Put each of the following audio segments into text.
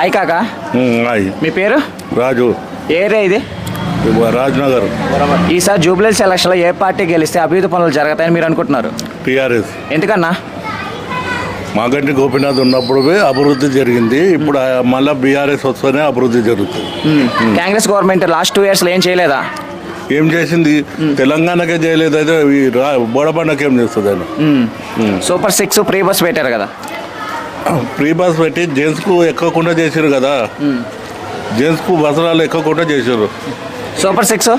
అయి కాక. మీ పేరు? రాజు. ఏరియా ఇది? రాజ్నగర్. ఈసారి జూబ్లీ సెలక్షన్లో ఏ పార్టీ గెలిస్తే అభివృద్ధి పనులు జరుగుతాయని మీరు అనుకుంటున్నారు? టీఆర్ఎస్. ఎందుకన్నా? మాగంటి గోపీనాథ్ ఉన్నప్పుడు అభివృద్ధి జరిగింది. ఇప్పుడు మళ్ళా బీఆర్ఎస్ వస్తేనే అభివృద్ధి జరుగుతుంది. కాంగ్రెస్ గవర్నమెంట్ లాస్ట్ టూ ఇయర్స్లో ఏం చేయలేదా? ఏం చేసింది? తెలంగాణకే చేయలేదు. అయితే బోడబండకి ఏం చేస్తుంది ఆయన? సూపర్ సిక్స్ ప్రీ బస్ పెట్టారు కదా. ఫ్రీ బస్ పెట్టి జెంట్స్కు ఎక్కకుండా చేసారు కదా. జెంట్స్కు బసరాలు ఎక్కకుండా చేసారు super six?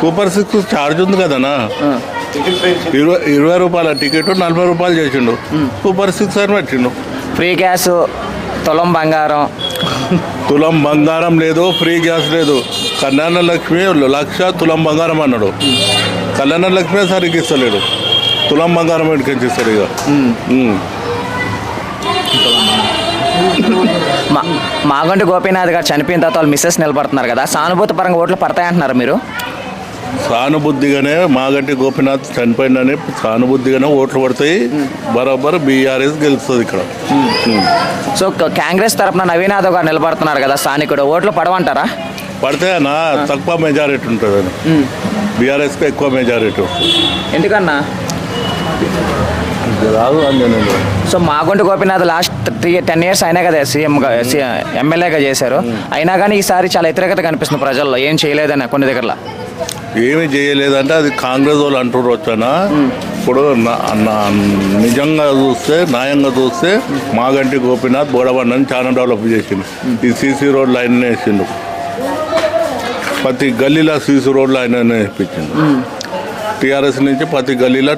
Super six charge ఉంది కదనా? ఇరవై ఇరవై రూపాయల టికెట్ నలభై రూపాయలు చేసిండు. సూపర్ సిక్స్ అని పెట్టిండు. ఫ్రీ గ్యాస్ తులం బంగారం. తులం బంగారం లేదు ఫ్రీ గ్యాస్ లేదు. కళ్యాణ లక్ష్మి లక్ష తులం బంగారం అన్నాడు. కళ్యాణ లక్ష్మి సరిగ్గా ఇస్తలేడు. తులం బంగారం ఎక్కడికి ఇస్తాడు ఇక. మా మాగంటి గోపీనాథ్ గారు చనిపోయిన తర్వాత వాళ్ళు మిస్సెస్ నిలబడుతున్నారు కదా సానుభూతి పరంగా ఓట్లు పడతాయంటున్నారు మీరు? సానుబుద్ధిగానే మాగంటి గోపీనాథ్ చనిపోయిందని సానుబుద్ధిగానే ఓట్లు పడతాయి. బరాబర్ బీఆర్ఎస్ గెలుస్తుంది ఇక్కడ. సో కాంగ్రెస్ తరపున నవీన్ యాదవ్ గారు నిలబడుతున్నారు కదా స్థానికుడు ఓట్లు పడవంటారా? పడితే అన్న తక్కువ మెజారిటీ ఉంటుంది బీఆర్ఎస్కి ఎక్కువ మెజారిటీ ఎందుకన్నా? రాదు so Maganti Gopinath last three ten years అయినా కదా సీఎంగా ఎమ్మెల్యేగా చేశారు. అయినా కానీ ఈసారి చాలా వ్యతిరేకత కనిపిస్తుంది ప్రజల్లో. ఏం చేయలేదని కొన్ని దగ్గరలో? ఏమి చేయలేదంటే అది కాంగ్రెస్ వాళ్ళు అంటారు వచ్చానా? ఇప్పుడు నిజంగా చూస్తే న్యాయంగా చూస్తే మాగంటి గోపీనాథ్ బోడబండని చాలా డెవలప్ చేసిండు. ఈ సీసీ రోడ్లు ఆయన వేసిండు. ప్రతి గల్లీలో సీసీ రోడ్లు ఆయన వేయించిండు టీఆర్ఎస్ నుంచి ప్రతి గల్లీలో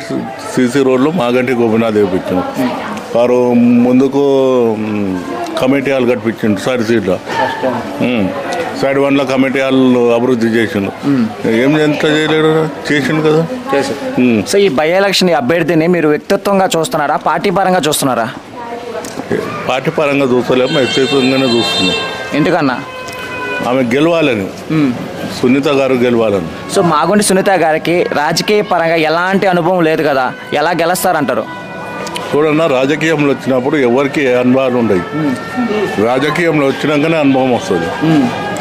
సీసీ రోడ్లు మాగంటి గోపీనాథ్ వేయించిండు వారు ముందుకు కమిటీ హాల్ కట్టించిండు సైడ్ సీట్లో. సైడ్ వన్లో కమిటీ హాల్ అభివృద్ధి చేసిండు ఏం ఎంత చేయలేడు చేసిండు కదా. సో ఈ బై ఎలక్షన్ అభ్యర్థిని మీరు వ్యక్తిత్వంగా చూస్తున్నారా పార్టీ పరంగా చూస్తున్నారా పార్టీ పరంగా చూస్తలేము వ్యక్తిగతంగానే చూస్తున్నాం. ఎందుకన్నా ఆమె గెలవాలని. సునీత గారు గెలవాలని. సో మాగుంటి సునీత గారికి రాజకీయ పరంగా ఎలాంటి అనుభవం లేదు కదా ఎలా గెలుస్తారంటారు? చూడన్నా రాజకీయంలో వచ్చినప్పుడు ఎవరికి అనుభవాలు ఉండవు రాజకీయంలో వచ్చినాకనే అనుభవం వస్తుంది.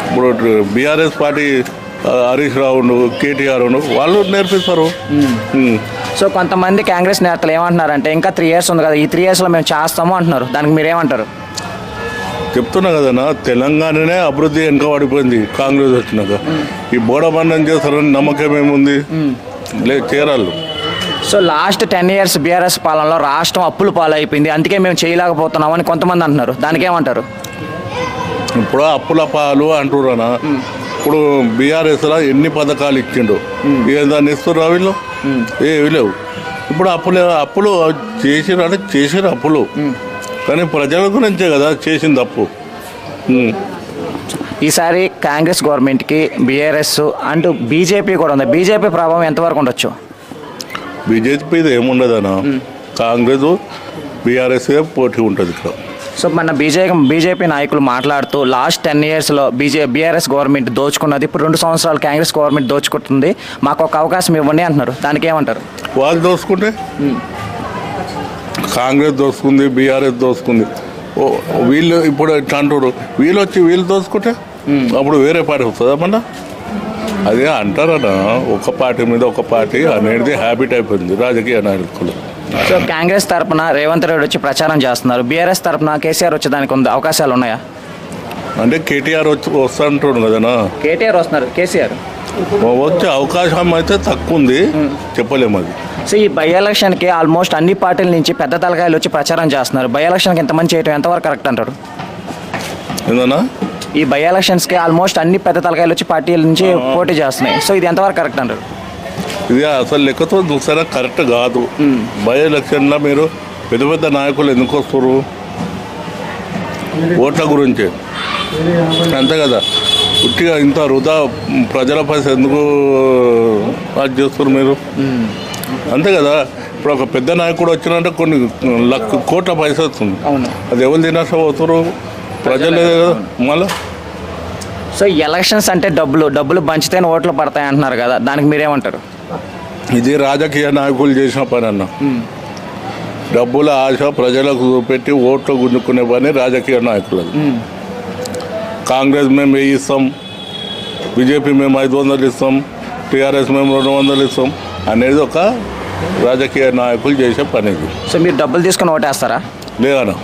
ఇప్పుడు BRS party Harish Rao KTR వాళ్ళు నేర్పిస్తారు. సో కొంతమంది కాంగ్రెస్ నేతలు ఏమంటున్నారంటే ఇంకా త్రీ ఇయర్స్ ఉంది కదా ఈ త్రీ ఇయర్స్లో మేము చేస్తాము అంటున్నారు. దానికి మీరేమంటారు? చెప్తున్నా కదన్నా తెలంగాణనే అభివృద్ధి వెనుక పడిపోయింది కాంగ్రెస్ వచ్చినాక. ఈ బోడబండం చేస్తారని నమ్మకం ఏముంది? లేదు చేరాలు so last ten years BRS పాలనలో రాష్ట్రం అప్పులు పాలైపోయింది. అందుకే మేము చేయలేకపోతున్నాం అని కొంతమంది అంటున్నారు. దానికి ఏమంటారు ఇప్పుడు అప్పుల పాలు అంటున్నానా ఇప్పుడు బీఆర్ఎస్లో ఎన్ని పథకాలు ఇచ్చిండు ఏదాన్ని ఇస్తున్నారు వీళ్ళు? ఏవి లేవు. ఇప్పుడు అప్పులు అప్పులు చేసిరు అంటే చేసిరు అప్పులు. కానీ ప్రజల గురించే కదా చేసింది ఉమ్. ఈసారి కాంగ్రెస్ గవర్నమెంట్కి బీఆర్ఎస్ అంటూ బీజేపీ కూడా ఉంది. బీజేపీ ప్రభావం ఎంతవరకు ఉండొచ్చు? బీజేపీది ఏముండదనా? కాంగ్రెస్ బీఆర్ఎస్ పోటీ ఉంటుంది ఇక్కడ. సో మన బీజేపీ బీజేపీ నాయకులు మాట్లాడుతూ లాస్ట్ టెన్ ఇయర్స్లో బీజే బీఆర్ఎస్ గవర్నమెంట్ దోచుకున్నది. ఇప్పుడు రెండు సంవత్సరాలు కాంగ్రెస్ గవర్నమెంట్ దోచుకుంటుంది. మాకు ఒక అవకాశం ఇవ్వండి అంటున్నారు. దానికి ఏమంటారు? వాళ్ళు దోసుకుంటే కాంగ్రెస్ దోసుకుంది బీఆర్ఎస్ దోసుకుంది. ఓ వీళ్ళు ఇప్పుడు ఇట్లా అంటారు వీళ్ళు వచ్చి వీళ్ళు దోసుకుంటే అప్పుడు వేరే పార్టీ వస్తుందా మళ్ళా? అదే అంటారన్న ఒక పార్టీ మీద ఒక పార్టీ అనేది హ్యాబిట్ అయిపోయింది రాజకీయ నాయకులు. సో కాంగ్రెస్ తరపున రేవంత్ రెడ్డి వచ్చి ప్రచారం చేస్తున్నారు. బీఆర్ఎస్ తరపున కేసీఆర్ వచ్చేదానికి ఉంది అవకాశాలు ఉన్నాయా? అంటే కేటీఆర్ వచ్చి వస్తుంటాడు కదనా? కేటీఆర్ వస్తున్నారు కేసీఆర్. వచ్చే అవకాశం అయితే తక్కువ ఉంది చెప్పలేము అది. సో ఈ బై ఎలక్షన్కి ఆల్మోస్ట్ అన్ని పార్టీల నుంచి పెద్ద తలకాయలు వచ్చి ప్రచారం చేస్తున్నారు. బై ఎలక్షన్కి ఎంతమంది చేయటం ఎంతవరకు కరెక్ట్ అంటారు? ఏందన్నా? ఈ బై ఎలక్షన్స్కి ఆల్మోస్ట్ అన్ని పెద్ద తలకాయలు వచ్చి పార్టీల నుంచి పోటీ చేస్తున్నాయి. సో ఇది ఎంతవరకు కరెక్ట్ అంటారు? ఇది అసలు లెక్కతో చూసారా కరెక్ట్ కాదు. బై ఎలక్షన్లో మీరు పెద్ద పెద్ద నాయకులు ఎందుకు వస్తారు? ఓట్ల గురించి. అంతే కదా. ఉట్టిగా ఇంత వృధా ప్రజల పైస ఎందుకు అది చేస్తారు మీరు? అంతే కదా? ఇప్పుడు ఒక పెద్ద నాయకుడు వచ్చినంటే కొన్ని లక్ష కోట్ల పైస వస్తుంది. అది ఎవరు తినసం అవుతారు ప్రజలే కదా. మళ్ళీ? సో ఈ ఎలక్షన్స్ అంటే డబ్బులు డబ్బులు పంచితేనే ఓట్లు పడతాయి అంటున్నారు కదా? దానికి మీరేమంటారు? ఇది రాజకీయ నాయకులు చేసిన పని అన్న. డబ్బుల ఆశ ప్రజలకు చూపెట్టి ఓట్లు గుంజుకునే పని రాజకీయ నాయకులది. కాంగ్రెస్ మేము వెయ్యి ఇస్తాం బీజేపీ మేము ఐదు వందలు ఇస్తాం టీఆర్ఎస్ మేము రెండు వందలు ఇస్తాం. అనేది ఒక రాజకీయ నాయకులు చేసే పని ఇది సో మీరు డబ్బులు తీసుకుని ఓటేస్తారా? లేదన్నా.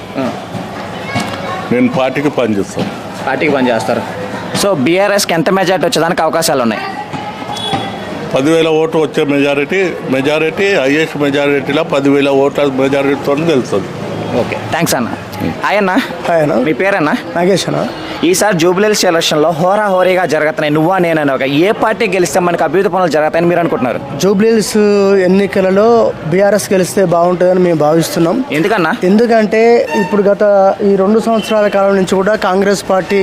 నేను పార్టీకి పనిచేస్తాను. పార్టీకి పని చేస్తారు సో బీఆర్ఎస్కి ఎంత మెజార్టీ వచ్చేదానికి అవకాశాలు ఉన్నాయి? పదివేల ఓటు వచ్చే మెజారిటీ మెజారిటీ హైయెస్ట్ మెజారిటీలో పదివేల ఓట్ల మెజారిటీతో తెలుస్తుంది. ఓకే. థ్యాంక్స్ అన్న. హాయ్ అన్న. మీ పేరన్నా? నాగేష్ అన్న. ఈసారి జూబ్లీహిల్స్ ఎలక్షన్లో హోరా హోరీగా జరుగుతున్నాయి. నువ్వా నేనని ఒక ఏ పార్టీ గెలిస్తే మనకి అభివృద్ధి పనులు జరుగుతాయని మీరు అనుకుంటున్నారు? జూబ్లీహిల్స్ ఎన్నికలలో బీఆర్ఎస్ గెలిస్తే బాగుంటుందని మేము భావిస్తున్నాం. ఎందుకన్నా? ఎందుకంటే ఇప్పుడు గత ఈ రెండు సంవత్సరాల కాలం నుంచి కూడా కాంగ్రెస్ పార్టీ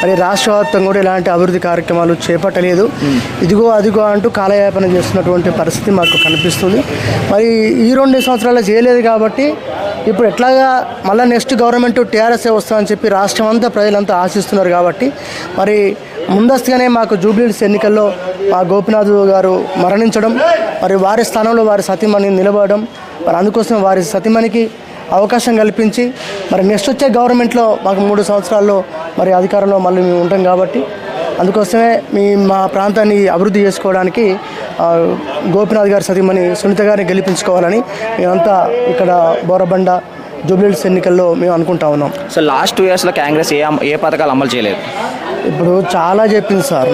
మరి రాష్ట్ర వ్యాప్తంగా కూడా ఇలాంటి అభివృద్ధి కార్యక్రమాలు చేపట్టలేదు. ఇదిగో అదిగో అంటూ కాలయాపన చేస్తున్నటువంటి పరిస్థితి మాకు కనిపిస్తుంది. మరి ఈ రెండు సంవత్సరాలు చేయలేదు కాబట్టి ఇప్పుడు ఎట్లాగా మళ్ళీ నెక్స్ట్ గవర్నమెంట్ టీఆర్ఎస్ఏ వస్తుందని చెప్పి రాష్ట్రం అంతా ప్రజలంతా ఆశిస్తున్నారు కాబట్టి మరి ముందస్తుగానే మాకు జూబ్లీహిల్స్ ఎన్నికల్లో మా గోపినాథ్ గారు మరణించడం మరి వారి స్థానంలో వారి సతీమణి నిలబడడం మరి అందుకోసం వారి సతీమణికి అవకాశం కల్పించి మరి నెక్స్ట్ వచ్చే గవర్నమెంట్లో మాకు మూడు సంవత్సరాల్లో మరి అధికారంలో మళ్ళీ మేము ఉంటాం కాబట్టి అందుకోసమే మీ మా ప్రాంతాన్ని అభివృద్ధి చేసుకోవడానికి గోపినాథ్ గారి సతీమణి సునీత గారిని గెలిపించుకోవాలని మేమంతా ఇక్కడ బోరబండ జూబ్లీహిల్స్ ఎన్నికల్లో మేము అనుకుంటా ఉన్నాం. సో లాస్ట్ టూ ఇయర్స్లో కాంగ్రెస్ ఏ ఏ పథకాలు అమలు చేయలేదు? ఇప్పుడు చాలా చెప్పింది సార్.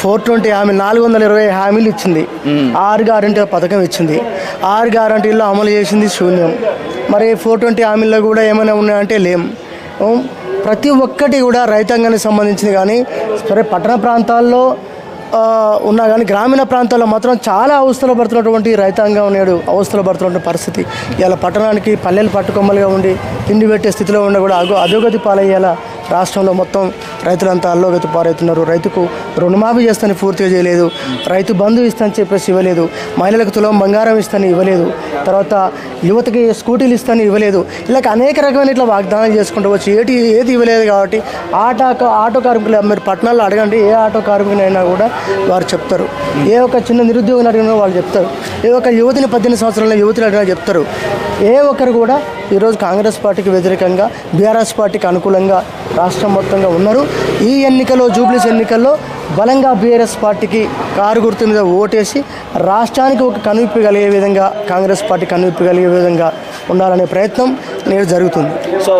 ఫోర్ ట్వంటీ హామీ నాలుగు వందల ఇరవై హామీలు ఇచ్చింది. ఆరు గ్యారంటీ పథకం ఇచ్చింది. ఆరు గ్యారంటీల్లో అమలు చేసింది శూన్యం. మరి ఫోర్ ట్వంటీ హామీల్లో కూడా ఏమైనా ఉన్నాయంటే లేం. ప్రతి ఒక్కటి కూడా రైతాంగానికి సంబంధించింది కానీ సరే పట్టణ ప్రాంతాల్లో ఉన్నా కానీ గ్రామీణ ప్రాంతాల్లో మాత్రం చాలా అవస్థలు పడుతున్నటువంటి రైతాంగం నేడు అవస్థలు పడుతున్నటువంటి పరిస్థితి. ఇలా పట్టణానికి పల్లెలు పట్టుకొమ్మలుగా ఉండి తిండి పెట్టే స్థితిలో ఉన్న కూడా అగో అధోగతి పాలయ్యేలా రాష్ట్రంలో మొత్తం రైతులంతా అల్లోగతి పారవుతున్నారు రైతుకు రుణమాఫీ చేస్తాను పూర్తిగా చేయలేదు. రైతు బంధు ఇస్తానని చెప్పేసి ఇవ్వలేదు. మహిళలకు తులం బంగారం ఇస్తాను ఇవ్వలేదు. తర్వాత యువతకి స్కూటీలు ఇస్తాను ఇవ్వలేదు. ఇలా అనేక రకమైన ఇట్లా వాగ్దానాలు చేసుకుంటూ వచ్చి ఏటి ఏది ఇవ్వలేదు కాబట్టి ఆటో ఆటో కార్మికులు మీరు పట్టణాల్లో అడగండి. ఏ ఆటో కార్మికునైనా కూడా వారు చెప్తారు. ఏ ఒక చిన్న నిరుద్యోగిని అడిగినా వాళ్ళు చెప్తారు. ఏ ఒక్క యువతిని పద్దెనిమిది సంవత్సరాల యువతిని అడిగినా చెప్తారు. ఏ ఒక్కరు కూడా ఈరోజు కాంగ్రెస్ పార్టీకి వ్యతిరేకంగా బీఆర్ఎస్ పార్టీకి అనుకూలంగా రాష్ట్రం మొత్తంగా ఉన్నారు. ఈ ఎన్నికలో జూబ్లీస్ ఎన్నికల్లో బలంగా బీఆర్ఎస్ పార్టీకి కారు గుర్తు మీద ఓటేసి రాష్ట్రానికి ఒక కనువిప్పు కలిగే విధంగా కాంగ్రెస్ పార్టీ కనువిప్పు కలిగే విధంగా ఉండాలనే ప్రయత్నం నేడు జరుగుతుంది. సో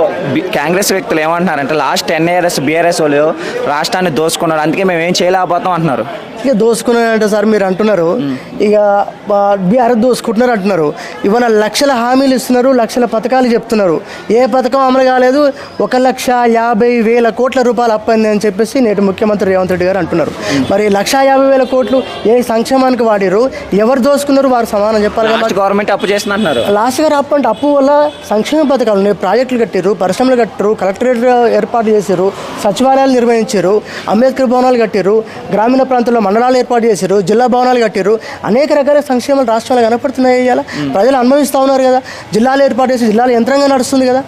కాంగ్రెస్ వ్యక్తులు ఏమంటున్నారంటే లాస్ట్ టెన్ ఇయర్స్ బీఆర్ఎస్ వాళ్ళు రాష్ట్రాన్ని దోచుకున్నారు అందుకే మేము ఏం చేయలేకపోతాం అంటున్నారు. ఇక దోసుకున్నారంటే సార్ మీరు అంటున్నారు. ఇక బీఆర్ దోసుకుంటున్నారు అంటున్నారు. ఇవాళ లక్షల హామీలు ఇస్తున్నారు లక్షల పథకాలు చెప్తున్నారు. ఏ పథకం అమలు కాలేదు ఒక లక్ష యాభై వేల కోట్ల రూపాయలు అప్పైంది అని చెప్పేసి నేటి ముఖ్యమంత్రి రేవంత్ రెడ్డి గారు అంటున్నారు. మరి లక్ష యాభై వేల కోట్లు ఏ సంక్షేమానికి వాడిరు ఎవరు దోసుకున్నారు? వారు సమానం చెప్పాలి గవర్నమెంట్ అప్పు చేస్తుంది అంటున్నారు లాస్ట్ గారు అప్పు అంటే అప్పు వల్ల సంక్షేమ పథకాలు ప్రాజెక్టులు కట్టారు పరిశ్రమలు కట్టారు కలెక్టరేట్ ఏర్పాటు చేశారు సచివాలయాలు నిర్వహించారు అంబేద్కర్ భవనాలు కట్టారు గ్రామీణ ప్రాంతాల్లో మండలాలు ఏర్పాటు చేశారు జిల్లా భవనాలు కట్టారు అనేక రకాల సంక్షేమాలు రాష్ట్రంలో కనపడుతున్నాయి ఇవాళ ప్రజలు అనుభవిస్తూ ఉన్నారు కదా. జిల్లాలు ఏర్పాటు చేసి జిల్లాలు యంత్రంగా నడుస్తుంది కదా.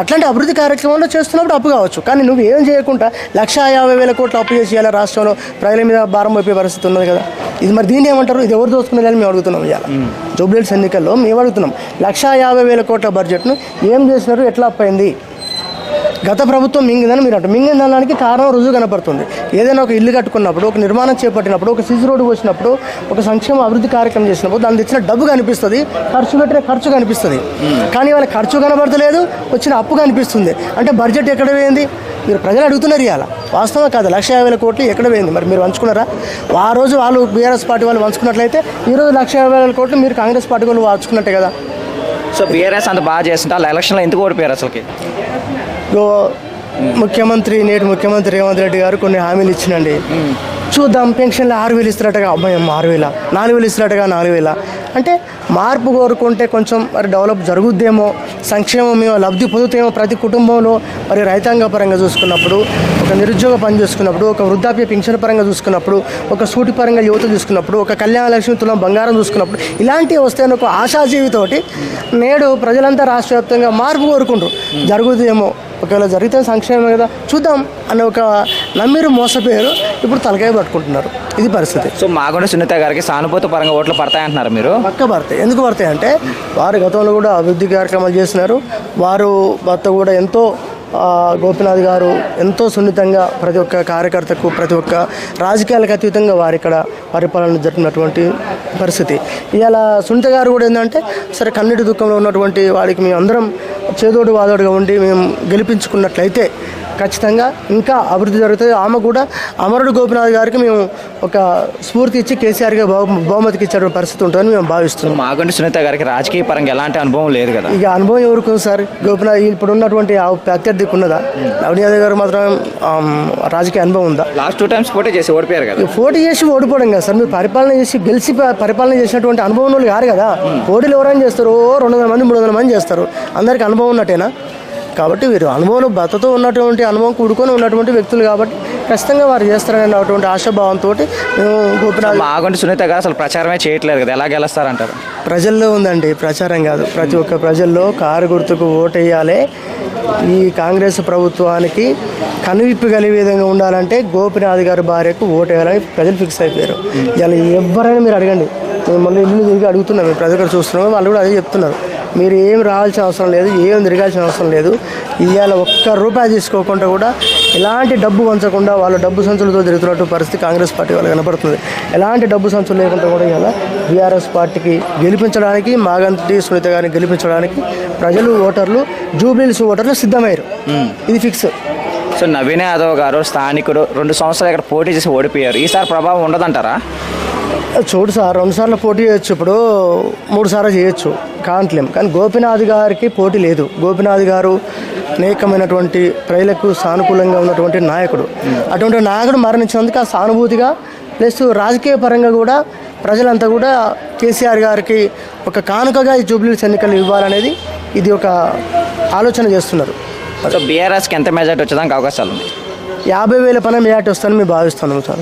అట్లాంటి అభివృద్ధి కార్యక్రమంలో చేస్తున్నప్పుడు అప్పు కావచ్చు. కానీ నువ్వు ఏం చేయకుండా లక్ష యాభై వేల కోట్లు అప్పు చేసి ఇవాళ రాష్ట్రంలో ప్రజల మీద భారం అయిపోయే పరిస్థితి ఉన్నది కదా. ఇది మరి దీన్ని ఏమంటారు? ఇది ఎవరు దోచుకునేదని మేము అడుగుతున్నాం ఇవాళ జూబ్లీహిల్స్ ఎన్నికల్లో మేము అడుగుతున్నాం లక్షా యాభై వేల కోట్ల బడ్జెట్ను ఏం చేసినారు ఎట్లా అప్పైంది గత ప్రభుత్వం మింగిందని మీరు అంటారు. మింగిందనడానికి కారణం రుజువు కనపడుతుంది. ఏదైనా ఒక ఇల్లు కట్టుకున్నప్పుడు ఒక నిర్మాణం చేపట్టినప్పుడు ఒక సిసి రోడ్డు పోసినప్పుడు ఒక సంక్షేమ అభివృద్ధి కార్యక్రమం చేసినప్పుడు దాని తెచ్చిన డబ్బు కనిపిస్తుంది. ఖర్చు పెట్టిన ఖర్చు కనిపిస్తుంది. కానీ వాళ్ళ ఖర్చు కనబడతలేదు వచ్చిన అప్పు కనిపిస్తుంది. అంటే బడ్జెట్ ఎక్కడ పోయింది? మీరు ప్రజలు అడుగుతున్నారు ఇవాళ. వాస్తవం కాదు. లక్ష యాభై వేల కోట్లు ఎక్కడ పోయింది? మరి మీరు పంచుకున్నారా? ఆ రోజు వాళ్ళు బీఆర్ఎస్ పార్టీ వాళ్ళు పంచుకున్నట్లయితే ఈరోజు లక్ష యాభై వేల కోట్లు మీరు కాంగ్రెస్ పార్టీ వాళ్ళు పంచుకున్నట్టే కదా. సో బీఆర్ఎస్ అంత బాగా చేస్తుంటే వాళ్ళ ఎలక్షన్లో ఎందుకు ఓడిపోయారు అసలుకి? ముఖ్యమంత్రి నేటి ముఖ్యమంత్రి రేవంత్ రెడ్డి గారు కొన్ని హామీలు ఇచ్చినండి. చూద్దాం పెన్షన్లు ఆరు వేలు ఇస్తున్నట్టుగా అమ్మాయి అమ్మ ఆరు వేల. నాలుగు వేలు ఇస్తున్నట్టుగా నాలుగు వేల. అంటే మార్పు కోరుకుంటే కొంచెం మరి డెవలప్ జరుగుద్దేమో సంక్షేమం మేము లబ్ధి పొందుతేమో ప్రతి కుటుంబంలో మరి రైతాంగ పరంగా చూసుకున్నప్పుడు ఒక నిరుద్యోగ పని చూసుకున్నప్పుడు ఒక వృద్ధాప్య పెన్షన్ పరంగా చూసుకున్నప్పుడు ఒక సూటి పరంగా యువత చూసుకున్నప్పుడు ఒక కళ్యాణ లక్ష్మి తులం బంగారం చూసుకున్నప్పుడు ఇలాంటివి వస్తే ఒక ఆశాజీవితోటి నేడు ప్రజలంతా రాష్ట్ర వ్యాప్తంగా మార్పు కోరుకుంటారు. జరుగుతుందేమో ఒకవేళ జరిగితే సంక్షేమం కదా. చూద్దాం అన్న ఒక నమ్మిరు మోసపోయారు. ఇప్పుడు తలకాయ పట్టుకుంటున్నారు. ఇది పరిస్థితి. సో మాగుండ సునీత గారికి సానుభూతి పరంగా ఓట్లు పడతాయంటున్నారు మీరు? పక్క పడతాయి. ఎందుకు పడతాయి అంటే వారు గతంలో కూడా అభివృద్ధి కార్యక్రమాలు చేస్తున్నారు వారు భర్త కూడా ఎంతో గోపినాథ్ గారు ఎంతో సున్నితంగా ప్రతి ఒక్క కార్యకర్తకు ప్రతి ఒక్క రాజకీయాలకు అతీతంగా వారు ఇక్కడ పరిపాలన జరిపినటువంటి పరిస్థితి. ఇవాళ సునీత గారు కూడా ఏంటంటే సరే కన్నీటి దుఃఖంలో ఉన్నటువంటి వాడికి మేము అందరం చేదోడు వాదోడుగా ఉండి మేము గెలిపించుకున్నట్లయితే ఖచ్చితంగా ఇంకా అభివృద్ధి జరుగుతుంది. ఆమె కూడా అమరుడు గోపినాథ్ గారికి మేము ఒక స్ఫూర్తి ఇచ్చి కేసీఆర్గా బహు బహుమతికి ఇచ్చే పరిస్థితి ఉంటుందని మేము భావిస్తున్నాం. మాగంటి సునీత గారికి రాజకీయ పరంగా ఎలాంటి అనుభవం లేదు కదా. ఇక అనుభవం ఎవరికి ఉంది సార్? గోపినాథ్ ఇప్పుడు ఉన్నటువంటి ఆ ప్రత్యర్థికి ఉన్నదా? నవీన్ యాదవ్ గారు మాత్రం రాజకీయ అనుభవం ఉందా? లాస్ట్ టూ టైమ్స్ పోటీ చేసి ఓడిపోయారు కదా. పోటీ చేసి ఓడిపోవడం కదా సార్. మీరు పరిపాలన చేసి గెలిచి పరిపాలన చేసినటువంటి అనుభవం వాళ్ళు కాదు. కదా పోటీలు ఎవరైనా చేస్తారు? ఓ రెండు వందల మంది మూడు వందల మంది చేస్తారు. అందరికి అనుభవం ఉన్నట్టేనా? కాబట్టి వీరు అనుభవంలో భర్తతో ఉన్నటువంటి అనుభవం కూడుకొని ఉన్నటువంటి వ్యక్తులు కాబట్టి ఖచ్చితంగా వారు చేస్తారనేటువంటి ఆశాభావంతో మేము గోపినాథ్ మాగంటి సునీత గారు అసలు ప్రచారమే చేయట్లేదు కదా ఎలా గెలుస్తారంటారు? ప్రజల్లో ఉందండి ప్రచారం కాదు. ప్రతి ఒక్క ప్రజల్లో కారు గుర్తుకు ఓటేయాలి. ఈ కాంగ్రెస్ ప్రభుత్వానికి కనువిప్పు కలిగే విధంగా ఉండాలంటే గోపినాథ్ గారి భార్యకు ఓటేయాలని ప్రజలు ఫిక్స్ అయిపోయారు. ఇలా ఎవరైనా మీరు అడగండి. మళ్ళీ ఇల్లు తిరిగి అడుగుతున్నాం మేము ప్రజలు చూస్తున్నాం వాళ్ళు కూడా అదే చెప్తున్నారు. మీరు ఏం రావాల్సిన అవసరం లేదు ఏం తిరగాల్సిన అవసరం లేదు. ఇవాళ ఒక్క రూపాయి తీసుకోకుండా కూడా ఎలాంటి డబ్బు వంచకుండా వాళ్ళ డబ్బు సంచులతో తిరుగుతున్నట్టు పరిస్థితి కాంగ్రెస్ పార్టీ వాళ్ళకి కనపడుతుంది. ఎలాంటి డబ్బు సంచులు లేకుండా కూడా ఇలా బీఆర్ఎస్ పార్టీకి గెలిపించడానికి మాగంటి సునీత గారిని గెలిపించడానికి ప్రజలు ఓటర్లు జూబ్లీస్ ఓటర్లు సిద్ధమయ్యారు. ఇది ఫిక్స్. సో నవీన్ యాదవ్ గారు స్థానికుడు రెండు సంవత్సరాలు ఇక్కడ పోటీ చేసి ఓడిపోయారు. ఈసారి ప్రభావం ఉండదంటారా? చూడు సార్ రెండు సార్లు పోటీ చేయొచ్చు. ఇప్పుడు మూడు సార్లు చేయొచ్చు. కాంట్లేం కానీ గోపినాథ్ గారికి పోటీ లేదు. గోపినాథ్ గారు అనేకమైనటువంటి ప్రజలకు సానుకూలంగా ఉన్నటువంటి నాయకుడు. అటువంటి నాయకుడు మరణించినందుకు ఆ సానుభూతిగా ప్లస్ రాజకీయ పరంగా కూడా ప్రజలంతా కూడా కేసీఆర్ గారికి ఒక కానుకగా ఈ జూబ్లీస్ ఎన్నికలు ఇవ్వాలనేది ఇది ఒక ఆలోచన చేస్తున్నారు. బీఆర్ఎస్కి ఎంత మెజార్టీ వచ్చేదానికి అవకాశాలు ఉన్నాయి? యాభై వేల పైన మేట వస్తుందని మేము భావిస్తున్నాం సార్.